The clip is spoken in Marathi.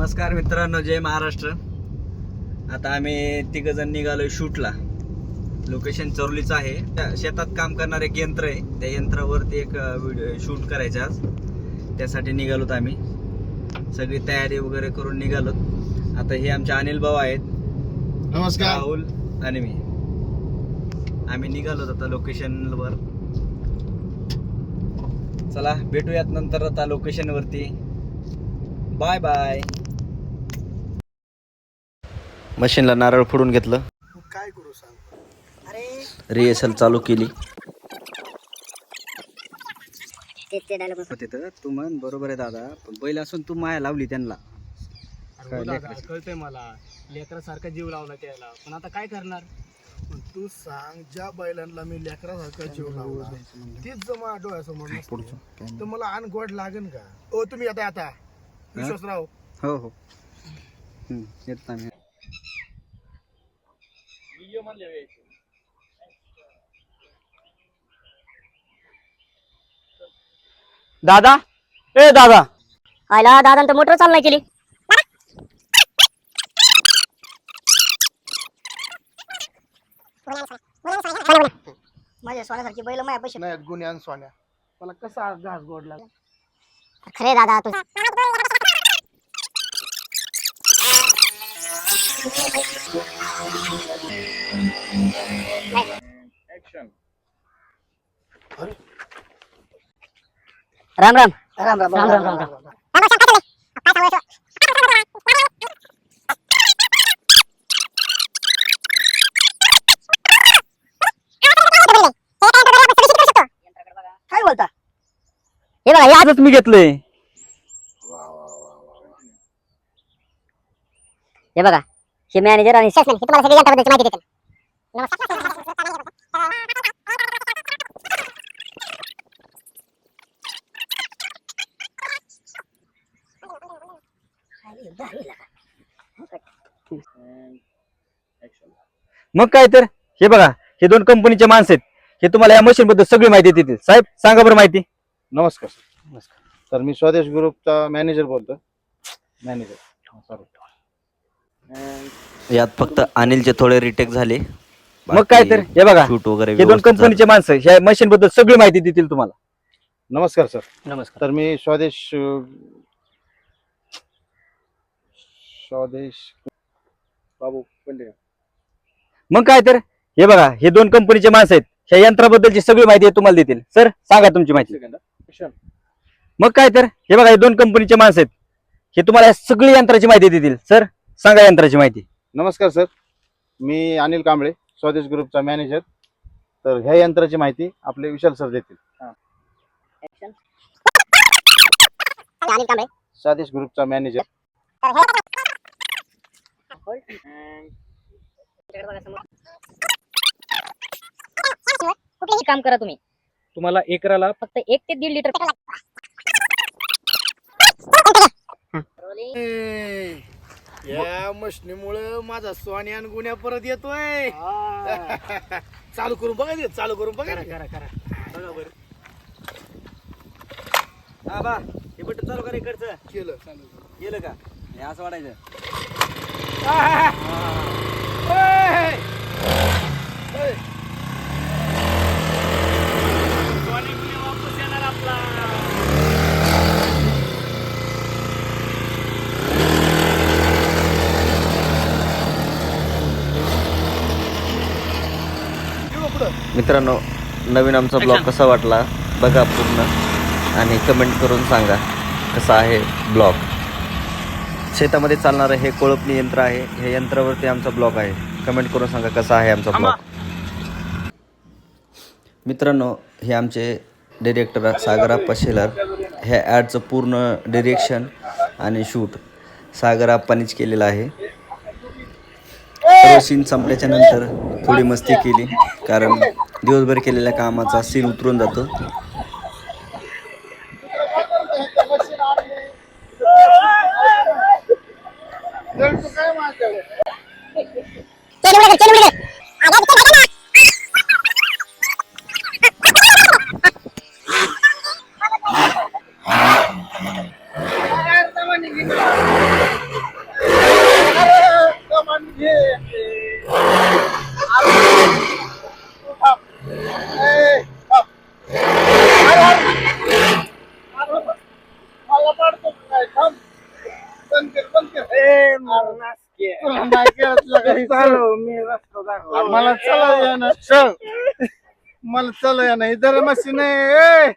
नमस्कार मित्रांनो जय महाराष्ट्र. आता आम्ही तिघ जण निघालोय शूटला. लोकेशन चोरलीचं आहे. त्या शेतात काम करणारे एक यंत्र आहे. त्या यंत्रावरती एक व्हिडिओ शूट करायचं आज. त्यासाठी निघालोत आम्ही. सगळी तयारी वगैरे करून राहुल आता हे आमचे अनिल भाऊ आहेत. नमस्कार. राहुल आणि मी. आम्ही निघालोत आता लोकेशनवर चला भेटूयात नंतर आता लोकेशन वरती. बाय बाय मशीनला नारळ फोडून घेतलं. काय करू सांग. अरे. रिहर्सल चालू केली. ते ते डायलॉग तिथं तू म्हण बरोबर आहे दादा पण बैल असून तू माया लावली त्यांना. लेकराचं? कळतंय मला. लेकरासारखा जीव लावला त्याला. पण आता काय करणार? पण तू सांग ज्या बैलांना मी लेकरासारखा जीव लावला तीच जर माझ्या डोळ्यासमोर तर मला अन गोड लागेल का? ओ तुम्ही आता. आता विश्वासराव. हो हो. येत दादा? ए दादा. आयला दादा तर मोटर चालू नाही केली माझ्या सोन्यासारखी बैल माझ्या पैसे नाही गुन्ह्यान सोन्या. मला कसा घास गोड लागला खरे दादा तू राम राम. राम राम राम राम राम. काय बोलता? हे बघा या मी घेतलंय. हे बघा हे मॅनेजर आणि सेल्समॅन हे तुम्हाला सगळी यंत्राबद्दलची माहिती देतील. मग काय तर? हे बघा हे दोन कंपनीचे माणसं आहेत. हे तुम्हाला या मशीन बद्दल सगळी माहिती देतील. साहेब सांगा बरं माहिती. नमस्कार. नमस्कार. तर मी स्वदेश ग्रुपचा मॅनेजर बोलतो मॅनेजर सॉरी यात फक्त अनिलचे थोडे रिटेक झाले. मग काय तर हे बघा शूट वगैरे हे दोन व्यवस्थित झालं. कंपनीचे माणसं ह्या मशीन बद्दल सगळी माहिती देतील तुम्हाला. नमस्कार सर नमस्कार. तर मी स्वदेश अं, स्वदेश बाबू पंडित. मग काय तर? हे बघा हे दोन कंपनीचे माणसं आहेत. ह्या यंत्राबद्दलची सगळी माहिती हे तुम्हाला देतील. सर सांगा तुमची माहिती. मग काय तर? हे बघा हे दोन कंपनीचे माणसं आहेत. हे तुम्हाला या सगळी यंत्राची माहिती देतील. सर सांगा यंत्राची माहिती. नमस्कार सर मी अनिल कांबळे स्वदेश ग्रुपचा मॅनेजर. तर ह्या यंत्राची माहिती आपले विशाल सर देतील. अनिल कांबळे स्वदेश ग्रुपचा मॅनेजर. कुठलेही काम करा तुम्ही. तुम्हाला एकराला फक्त एक ते दीड लिटर या मशनीमुळे माझा सोन्यान गुन्ह्या परत येतोय. चालू करून बघा ते, चालू करून बघा ते. बघा बरं. हा बा हे बटन चालू करा इकडचं. केलं चालू गेलं का? हे असं वाटायचं मित्रांनो नवीन आमचा ब्लॉग कसा वाटला बघा पूर्ण आणि कमेंट करून सांगा कसा आहे ब्लॉग. शेतामध्ये चालणारं हे कोळपणी यंत्र आहे हे यंत्रावरती आमचा ब्लॉग आहे. कमेंट करून सांगा कसा आहे आमचा ब्लॉग. मित्रांनो हे आमचे डिरेक्टर सागराप्पा शेलार ह्या ॲडचं पूर्ण डिरेक्शन आणि शूट सागराप्पानीच केलेलं आहे. सीन संपल्याच्या नंतर थोडी मस्ती केली कारण दिवसभर केलेल्या कामाचा सीन उतरून जातो. मला चला या ना चल. मला चला या ना. इधर मशीन आहे.